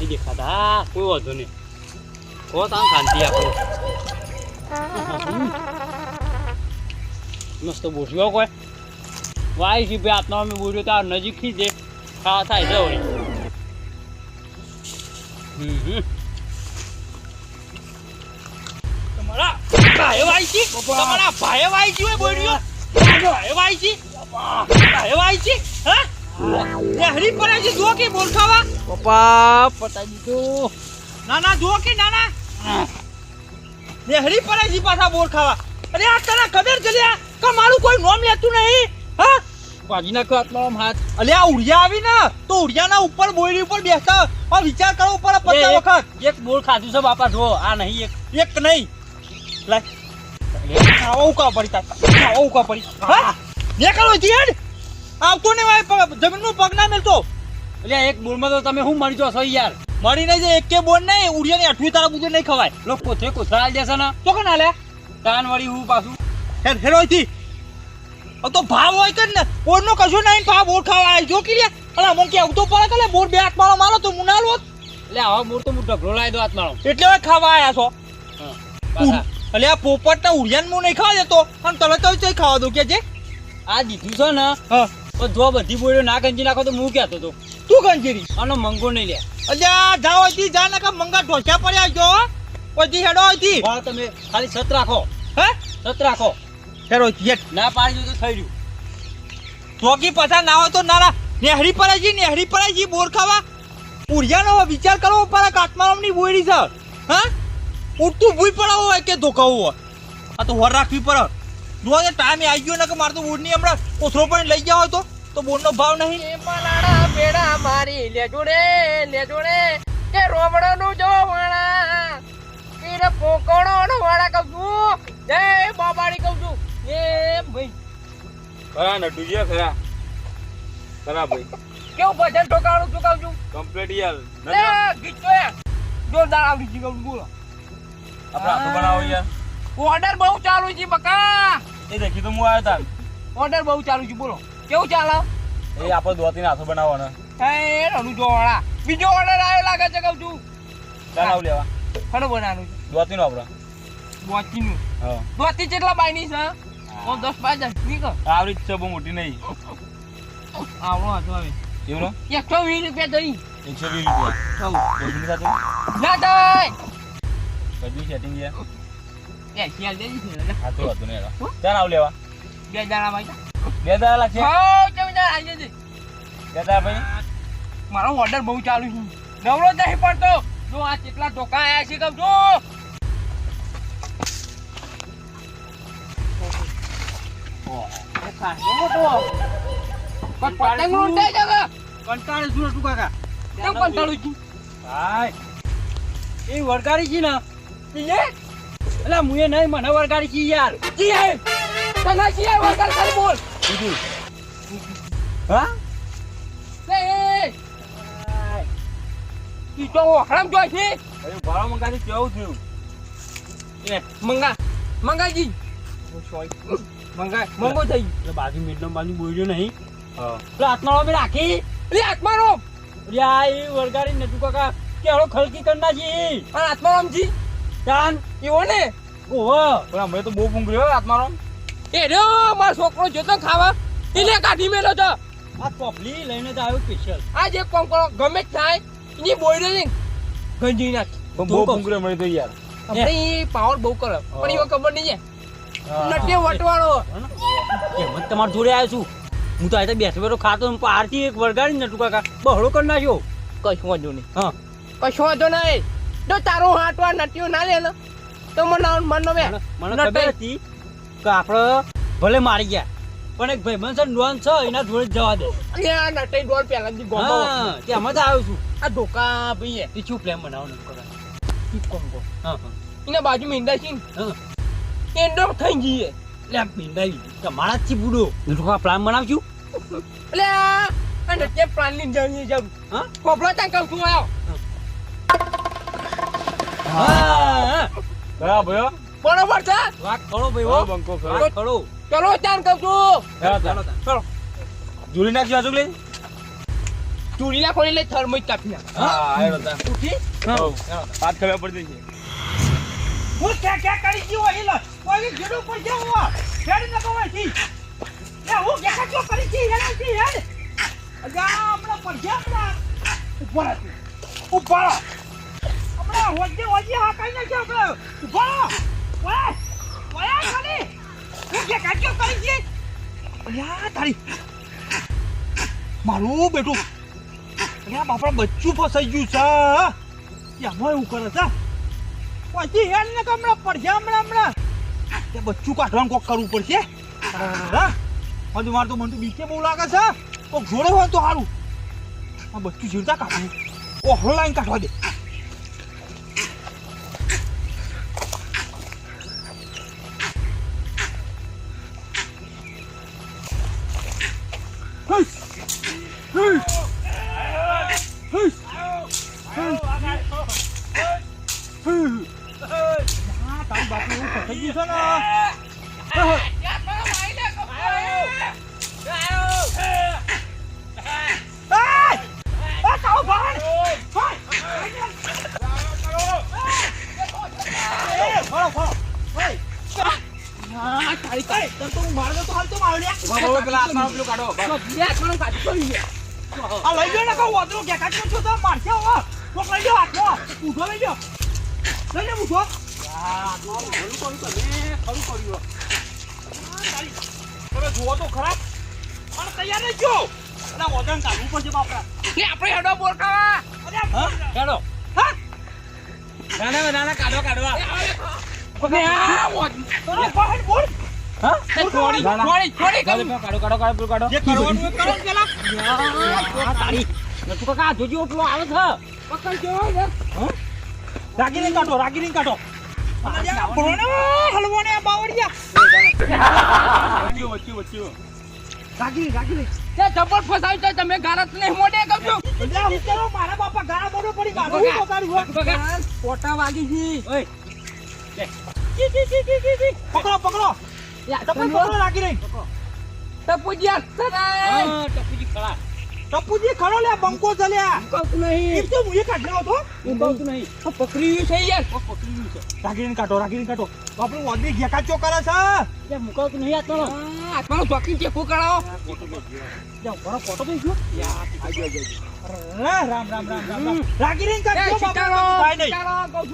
નહીં દેખાતા. કોઈ વાંધો નહીં. હો તામ શાંતિ આપો. મસ્ત બોસ્યો કોઈ. વાય છે ભાઈ આત્મા અમે બોલ્યો તો આ નજીકથી જે ખા થાય છે વળી. તમારા ભાઈ વાયજી તમારા ભાઈ વાયજી હોય બોલ્યો ભાઈ વાયજી ભાઈ વાયજી હા? એ હરી પર જો કે બોલ પપ્પા પતાઈ દીધું. ના ના જો કે ના ના ને હરી પર પાછા બોલ અરે આ તને ખબર છે કે મારું કોઈ નોમ લેતું નહીં? હા? પાજી નાખ્યો હાથમાં હાથ. અલે આ ઉડિયા આવી ને તો ઉડિયાના ઉપર બોયડી ઉપર બેસતા. આ વિચાર કરો ઉપર પચાસ એક- વખત. એક બોલ ખાધું છે બાપા જો આ નહીં એક. એક નહીં. લાય. આવો ઉકા પડી તા આવો હા. આવતો ને ભાઈ જમીનનું પગ ના મેલતો. એટલે એક બોલમાં તો તમે શું મળી છો યાર? મળી નહીં જાય એકે બોન નહીં ઉડિયાની આઠમી તારા બુજે નહીં ખવાય. લોકો છે કોથળા આવી જશે ને. તો કે ના લે તાન વળી હું પાછું? હેર હેરો થી તો ભાવ હોય કે ને. બોરનો કશું નહીં ભાવ બોર ખાવા આવી જો કે લે અલા મને કે આવતો પડે કે બોર બે હાથ મારો મારો તો મુના લો એટલે આવા મોર તો હું ઢગલો લાવી દો હાથ મારો એટલે હવે ખાવા આવ્યા છો. એટલે આ પોપટ ના ઉડિયાન હું નહીં ખાવા દેતો. અને તમે તો ચોય ખાવા દો કે જે? આ દીધું છે ને. જો બધી બોલ્યો ના ગંજી નાખો તો હું કહેતો તો તું ગંજીરી? અને મંગો નહીં લે. અલ્યા જાઓ અહીંથી જા નકા મંગા ઢોસા પડ્યા જો પછી હેડો અહીંથી તમે ખાલી સત રાખો. હે? સત રાખો. હેડો હેડ. ના પાડી તો થઈ રહ્યું ચોકી પછા ના હોય તો નાના નેહરી પડે છે નેહરી પડે છે બોર ખાવા. ઉડિયાનો વિચાર કરવો પડે કાટમારામની બોયડી છે. હા? ઉઠતું ભૂઈ પડાવો હોય કે ધોકાવું હોય? આ તો હોર રાખવી પડે. જો ટાઈમ આવી ગયો ને કે મારે તો બોર્ડની હમણાં કોથરો પણ લઈ જાવ તો તો બોર્ડનો ભાવ નહીં. એ મલાડા બેડા મારી લે જોડે લે જોડે. કે રોમડો નું જો વાણા પીરે પોકોણો નો વાળા કહું છું. જય બાબાડી કહું છું. એ ભાઈ. ખરા નટુજી ખરા. ખરા ભાઈ. કેવું ભજન ઠોકાણું છું કહું છું? કમ્પ્લીટ યાર. ગીતો ગીત જોરદાર આવડી ગયું બોલો આપણે હાથો બનાવો યાર. ઓર્ડર બહુ ચાલુ છે બકા. એ દેખી તો હું આવ્યો તા ઓર્ડર બહુ ચાલુ છે બોલો. કેવું ચાલે? એ આપણે દોતીને હાથો બનાવવાનો. એ રણુ જો વાળા બીજો ઓર્ડર આવ્યો લાગે છે કહું છું. બનાવ લેવા. ખરો બનાવવાનું છે. દોતીનો આપણે. બોચીનું હા. બોચી કેટલા બાયની છે ઓ દસ પાંચ દસ નીકળ. આવરી છે બહુ મોટી નહીં. આવડો હતો હવે. એવું ને એકસો વીસ રૂપિયા દઈ એકસો વીસ રૂપિયા. કોથમીર સાથે? ના દઈ કદી સેટિંગ છે. એ શિયાળ દે છે હા તો હતું ને ચાલ આવ લેવા. બે દાડા ભાઈ બે દાડા લાગશે? હો તમે આવી જજે. બે દાડા ભાઈ મારો ઓર્ડર બહુ ચાલુ છે. નવરો જ નહીં પડતો. જો આ કેટલા ધોકા આયા છે કહું છું. કંટાળે હતું કાકા. કેમ કંટાળું છું? ભાઈ એ વરગાડી છે ને? એટલે મુએ નહીં મને વરગાડી છે યાર. જીએ તને જીએ વરગાડ ખાલી બોલ. હા? લે ઈ તો હરામ જોઈ છે. અરે ભાડા મંગાથી કેવું થયું? એ મંગા મંગાજી મંગા મંગો થઈ ગયું એટલે બાજુ બોલ્યો નહીં. હા. હાથમાં મેં રાખી. લે આત્મારો યા આ એ વરગાડી નતું કાકા કેળો ખલકી કરી નાખી. પણ આત્મારામજી ચાન એવો ને. ઓહો પણ હમણાં તો બહુ પૂંગર્યો મારો એ રે મારો છોકરો જોતો ખાવા. એને કાઢી મેલો તો. આ કોપલી લઈને તો આવ્યો સ્પેશિયલ. આ જે કોમ કરો ગમે થાય એની બોયડે ને ગંજી નાખ. બહુ કહું. મને તો યાર. આપણે એ પાવર બહુ કરે. પણ એવો ખબર નહીં છે. નટે વટવાળો જ તમારા જોડે આવ્યો છું. હું તો આજે બેઠો બેઠો ખાતો પારથી એક વળગાડી નટુ કાકા. બહળો કરી નાખ્યો. કશું વાંધો નહીં. હા. કશું વાંધો નહીં. જો તારો હાટવા નટીઓ ના લે ને તો મને મનનો બે મને ખબર હતી કે આપણે ભલે મારી ગયા પણ એક ભાઈ મનસર નોન છે એના જોડે જવા દે. આ નટે ડોલ પહેલા દી ગોમો. કે અમે જ આવ્યો છું. આ ધોકા ભાઈ એ શું પ્લાન બનાવવાનું કરો ઈ કોમ કો હા હા. એના બાજુ મીંડા છે ને. હા. એન્ડો થઈ ગઈ એટલે આ ભીંડાઈ તમારા જ ચી બુડો. તો પ્લાન બનાવશું. એટલે આ અને તે પ્લાનની જરૂર જરૂર હા? કોપડો ત્યાં કહું છું આવ્યો હા. ભયો. બરોબર છે? વાત કરો ભાઈ હો. હો બંકો ખરો કરો. ચલો ત્યાં કહું છું. ચાલો. જુલી નાખજો આજુ લઈ ચૂડી ના ખોલી લઈ થર્મોસ કાપી નાખ. હા આયો તા. ઉઠી. હો. હાથ ખબર પડી છે. હું કે કે કરી ગયો એ લો કોઈ જેડું પર જાવ હેડ ન કવાયથી એ હું કે કે જો કરી છી હેડ છી હેડ અગા હમણાં પર હમણાં. ઉપર હતી ઉપર હોજે હોજે, હા, કઈ નાખ્યો આપણે ઉપર ઓય ઓય ખાલી. હું મારું બેટું. અલ્યા બાપડા બચ્ચું ફસાઈ ગયું છે એમાં એવું કરે છે. પછી હેલ ને કે હમણાં પડશે, હમણાં હમણાં. તે બચ્ચું કાઢવાનું કોક કરવું પડશે. હજુ મારે તો મને તો બીકે બહુ લાગે છે. કોક જોડે હોય તો સારું. બચ્ચું જીવતા કાઢવું ઓહળો લાઈન કાઢવા દે. તારી કાંઈ. તને તો તો હાલ તો. બરાબર પેલા હાથમાં પેલું કાઢો. આ લઈ ગયો ને કહું વાંદરો કે કાચો છો તો? મારશે હો કોક લઈ લ્યો હાથમાં. ઊભો લઈ લ્યો લઈ લ્યો ઊભો તમે જુઓ તો ખરાબ પણ તૈયાર નહીં જો અરે વજન કાઢવું પડશે બાપરા. આપણે હેડો બોલ ખાવા અરે હા? ચાલો હા? નાના નાના કાઢો કાઢવા. તમે બહાર બોલ હા? છોડી ના, ના. છોડી છોડી કાઢો કહું. કાઢો કાઢો કાઢો પેલું કાઢો. જે કરવાનું એ કરો ને પેલા. આ તારી. નતું કાકા જોજો એટલો આવે છે. રાગી રાગી. તે જબર ફસાવી છે તમે ગારત ને મોટે કહું છું. એટલે હું મારા બાપા ગાળા મોઢો પડી બગાડ્યું હો? પોટા વાગી છી. ઓય. પકડો પકડો. ટપુજી ખરા લે બંકો ચાલ્યા નહીં તો હું એ કાઢ તો હું કહું છું નહીં છે યાર પકડ્યું છે રાગીને કાઢો રાગીને કાઢો બાપડું વાદળી ઘેકા ચો કરે છે એટલે મુકાવતું નહીં આ તો ચોકી ચેકું કરાવો જાઓ બરો ફોટો તો જો રામ રામ રામ રામ રામ રામ રાગીને કાઢો શિકારો બાપા નહીં કહું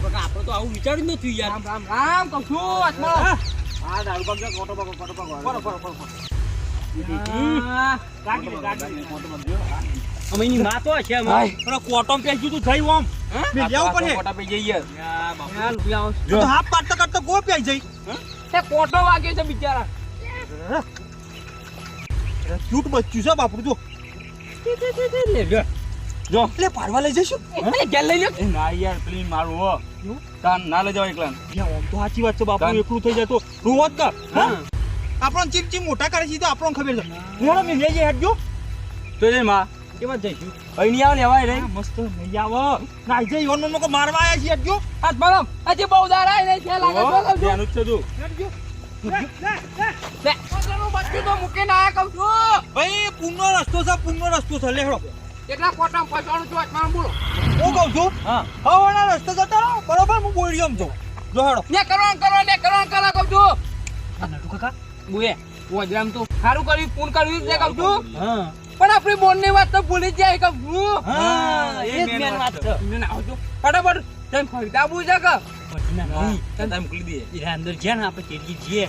છું આપણે તો આવું વિચાર્યું નથી યાર રામ રામ રામ કહું છું આત્મા હા, દારૂ પાક કોટો પાકો કોટો પાકો ફરો, જઈ ઓમ હાફ કોટો વાગ્યો છે બિચારા ક્યુટ બચ્ચું છે બાપડું જો જો પાડવા લઈ જઈશું મને ઘેર લઈ ના યાર પ્લીઝ મારું હો? તાન ના લઈ જવા એકલા આમ તો સાચી વાત છે બાપુ. એકલું થઈ જાય તો રોવત કર હા. આપણને ચીમ ચીમ મોટા કરે છે તો આપણને ખબર છે. લેડો મેં લઈ જઈ હટજો તો જઈ માં. કેવા જઈશું. અહીં નહીં આવે ને અવાય રે મસ્ત નહીં આવો. ના જઈ ઓન મમ્મી મારવા આયા છે આ બળમ. આજે બહુ દાર આઈ નહીં છે લાગે છે જો છું ધ્યાન જ છે તું હેડજો. લે, લે, લે. લે. પગલું બચ્ચું તો મૂકીને આયા કહું છું. ભાઈ પૂનનો રસ્તો છે પૂનનો રસ્તો છે. લેડો કેટલા કોટા ફસવાનું છું આત્મા બોલો. હું કહું છું હા. હવાના રસ્તે જતા રહો બરોબર હું બોલી રહ્યો છું જોહાડો ને કરો કરો ને કરો કરો કહું છું. નટુ કાકા. બુએ વજરામ તો. સારું કર્યું ફોન કર્યું છે કહું છું. હા. પણ આપણી બોનની વાત તો ભૂલી જાય કહું છું. હા એ જ મેન વાત છે. તમને ના આવજો ફટાફટ તેમ ખરીદાવું છે કા? ના નહીં. તાન મોકલી દઈએ. એ અંદર છે ને આપણે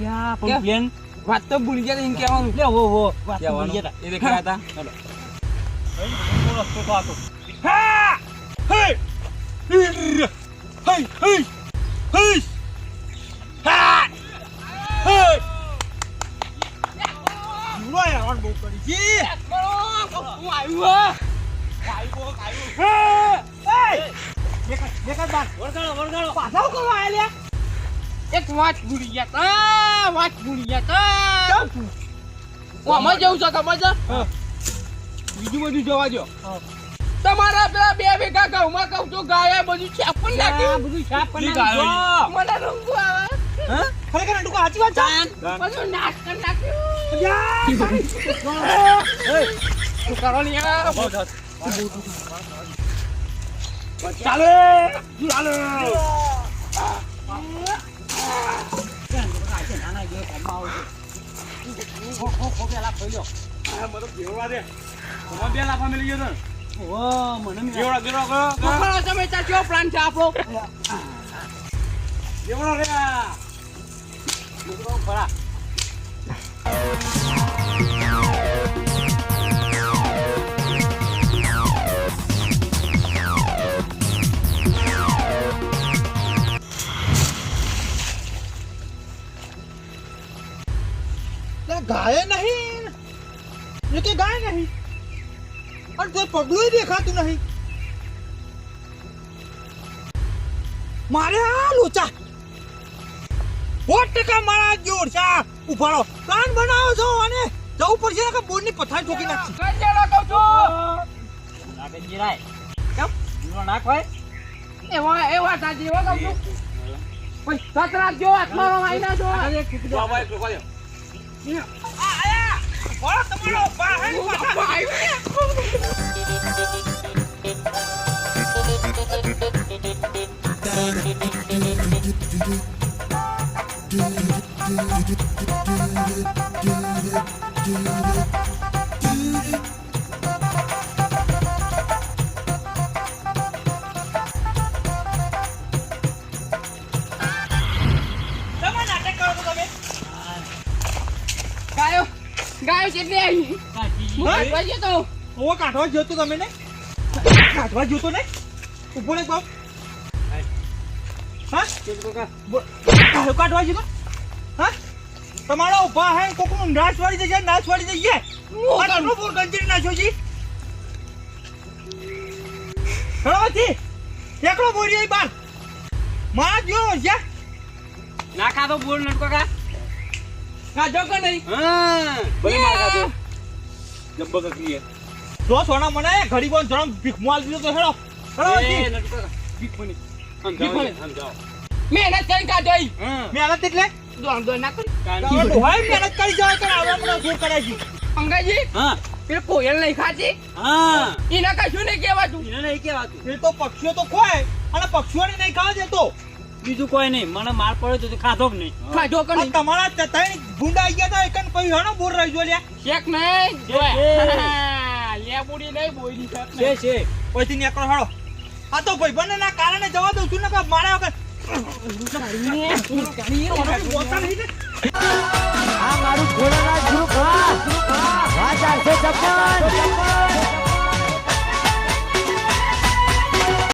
યા પણ પ્લેન વાત તો ભૂલી ગયા એમ કહેવાનું. લે હો હો. વાત ભૂલી જતા એ દેખાયા હતા ચાલો રસ્તો તો હતો એક વાત ભૂલી ગયા તા વાત ભૂલી ગયા તા જવું છે તમારે બીજું બધું જોવા જો તમારા પેલા બે વીઘા ઘઉંમાં કહું છું ગાય બધું છાપણ નાખ્યું. બધું કરી ઈ મને રંગુ આવે. હા? ખરેખર નટુકો સાચી વાત છે? બધું નાશ કર નાખ્યું. કરો ને યાર? ચાલે. ચાલે? ભેળવા દે. તમારે બે લાફા મેલી ગયો તો. ને ભેળવા ભેળવા કરો પકડો તમે ત્યાં કેવો પ્લાન છે આપણો? રે ફરા ગાય નહીં. ગાય નહીં? અને કોઈ પગલું દેખાતું નહીં. મારે આ લોચા. સો ટકા મારા જોર છે. ઉભાડો પ્લાન બનાવો છો અને જવું પડશે કે બોર્ડની પથારી ઠોકી નાખશે. કેમ? જીરો નાખ ભાઈ. એવા એવા સાજી એવા કહું છું. પછી સતરા જો. આત્માનો આવી ના જો એક લોકો દે બોલો તમારો બા હે ને પાછા. તમે કેટલી આવી કાઢવા ગયો તો. કાઢવા જોતો તમે ને? કાઢવા જોતો ને? ઊભો ને બાપ. હા? કાઢવા જોતો હા? તમારો ઊભા હે કોકનું નાશ વાળી જશે નાશ વાળી જઈએ આ કેટલો બોર ગંજીરી નાખ્યો જી. ખરાબાથી એકલો બોરી બાર. માં જો છે નાખા તો બોલ નટકો કા. કાઢો કે નહીં? હા ભલે માર ખાતો જબ્બર કકલીએ જો સોના મને ગરીબો જરમ ભીખ માલ દીધો તો હેડો. એ ખરાબાથી નટકો. કા બીક બની બીક બની. સમજાવો. સમજાવો મહેનત કરીને કાઢો ઈ. મહેનત એટલે? ના કરી. મહેનત કરી જાય કે આવડા મને જોર કરાય છે? અંગાજી હા. પેલું કોયલ નહીં ખાતી હા. એને કશું નહીં કહેવાતું. એને નહીં કેવાતું એ તો પક્ષીઓ તો ખોય અને પક્ષીઓને નહીં ખાવા દેતો. બીજું કોઈ નહીં. મને માર પડ્યો તો ખાધો જ નહીં? ખાધો કે નહીં? તમારા ત્રણ ગુંડા આઈ તા એકન પછી હણો બોર રહી જો લ્યા. શેક નહીં? લે બુડી નહીં બોલી છે છે પછી નીકળો હળો આ તો ભાઈ બંને ના કારણે જવા દઉં છું ને કે મારા વગર. આ મારું ઘોડા ગુરુ ઘા ઘા ચારસો છપ્પન.